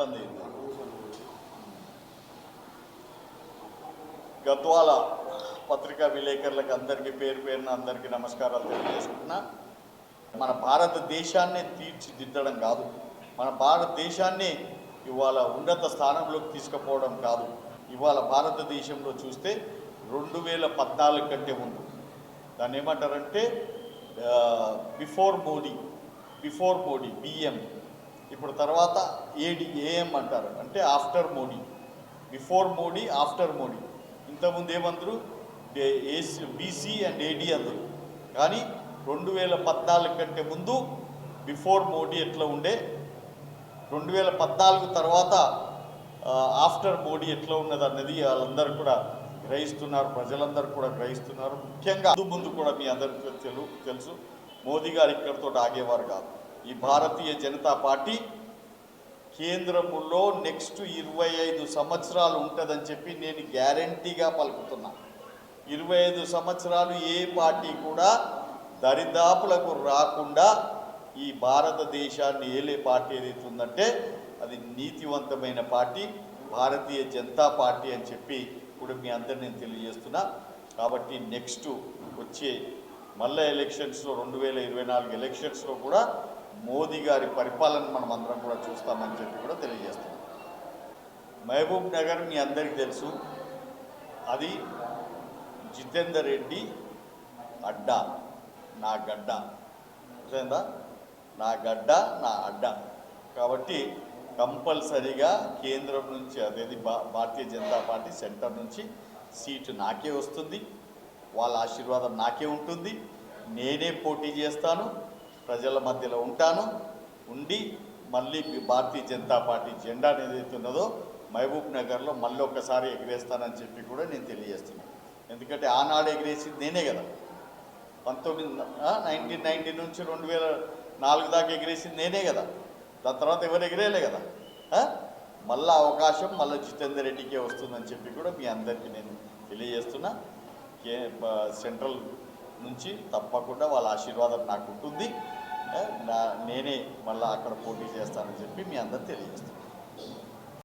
ఇబ్బంది అయింది గద్వాల పత్రికా విలేకరులకు అందరికీ పేరు పేరున అందరికీ నమస్కారాలు తెలియజేసుకుంటున్నా. మన భారతదేశాన్ని తీర్చిదిద్దడం కాదు. మన భారతదేశాన్ని ఇవాళ ఉన్నత స్థానంలోకి తీసుకుపోవడం కాదు. ఇవాళ భారతదేశంలో చూస్తే రెండు వేల పద్నాలుగు కంటే ముందు. దాన్ని ఏమంటారంటే before Modi before Modi BM. ఇప్పుడు తర్వాత ఏడి ఏఎం అంటారు. అంటే after Modi before Modi after Modi ఇంతకుముందు ఏమందరు? ఏసీ బీసీ అండ్ ఏడీ అందరు. కానీ రెండు వేల పద్నాలుగు కంటే ముందు బిఫోర్ మోడీ ఎట్లా ఉండే? రెండు వేల పద్నాలుగు తర్వాత ఆఫ్టర్ మోడీ ఎట్లా ఉన్నది అన్నది వాళ్ళందరూ కూడా గ్రహిస్తున్నారు. ప్రజలందరూ కూడా గ్రహిస్తున్నారు. ముఖ్యంగా ముందు కూడా మీ అందరికీ తెలుసు. మోదీ గారు ఇక్కడితో ఆగేవారు కాదు. ఈ భారతీయ జనతా పార్టీ కేంద్రములో నెక్స్ట్ ఇరవై ఐదు సంవత్సరాలు ఉంటుందని చెప్పి నేను గ్యారంటీగా పలుకుతున్నా. ఇరవై ఐదు సంవత్సరాలు ఏ పార్టీ కూడా దరిదాపులకు రాకుండా ఈ భారతదేశాన్ని ఏలే పార్టీ ఏదైతే ఉందంటే అది నీతివంతమైన పార్టీ భారతీయ జనతా పార్టీ అని చెప్పి ఇప్పుడు మీ అందరిని నేను తెలియజేస్తున్నా. కాబట్టి నెక్స్ట్ వచ్చే మళ్ళా ఎలక్షన్స్లో రెండు వేల ఇరవై నాలుగు ఎలక్షన్స్లో కూడా మోదీ గారి పరిపాలన మనం అందరం కూడా చూస్తామని చెప్పి కూడా తెలియజేస్తున్నాం. మహబూబ్ నగర్ మీ అందరికీ తెలుసు. అది జితేందర్ రెడ్డి అడ్డా నా గడ్డ. అర్థమైందా? నా గడ్డ నా అడ్డ. కాబట్టి కంపల్సరీగా కేంద్రం నుంచి అదేది భా- భారతీయ జనతా పార్టీ సెంటర్ నుంచి సీటు నాకే వస్తుంది. వాళ్ళ ఆశీర్వాదం నాకే ఉంటుంది. నేనే పోటీ చేస్తాను. ప్రజల మధ్యలో ఉంటాను. ఉండి మళ్ళీ భారతీయ జనతా పార్టీ జెండా ఏదైతే ఉన్నదో మహబూబ్ నగర్లో మళ్ళీ ఒక్కసారి ఎగిరేస్తానని చెప్పి కూడా నేను తెలియజేస్తున్నాను ఎందుకంటే ఆనాడు ఎగిరేసింది నేనే కదా. పంతొమ్మిది నైన్టీన్ నైన్టీ నుంచి రెండు వేల నాలుగు దాకా ఎగిరేసింది నేనే కదా. దాని తర్వాత ఎవరు ఎగిరేలే కదా. మళ్ళీ అవకాశం మళ్ళీ జితేందర్ రెడ్డికే వస్తుందని చెప్పి కూడా మీ అందరికీ నేను తెలియజేస్తున్నా. కే సెంట్రల్ నుంచి తప్పకుండా వాళ్ళ ఆశీర్వాదం నాకు ఉంటుంది. నేనే మళ్ళీ అక్కడ పోటీ చేస్తానని చెప్పి మీ అందరు తెలియజేస్తాను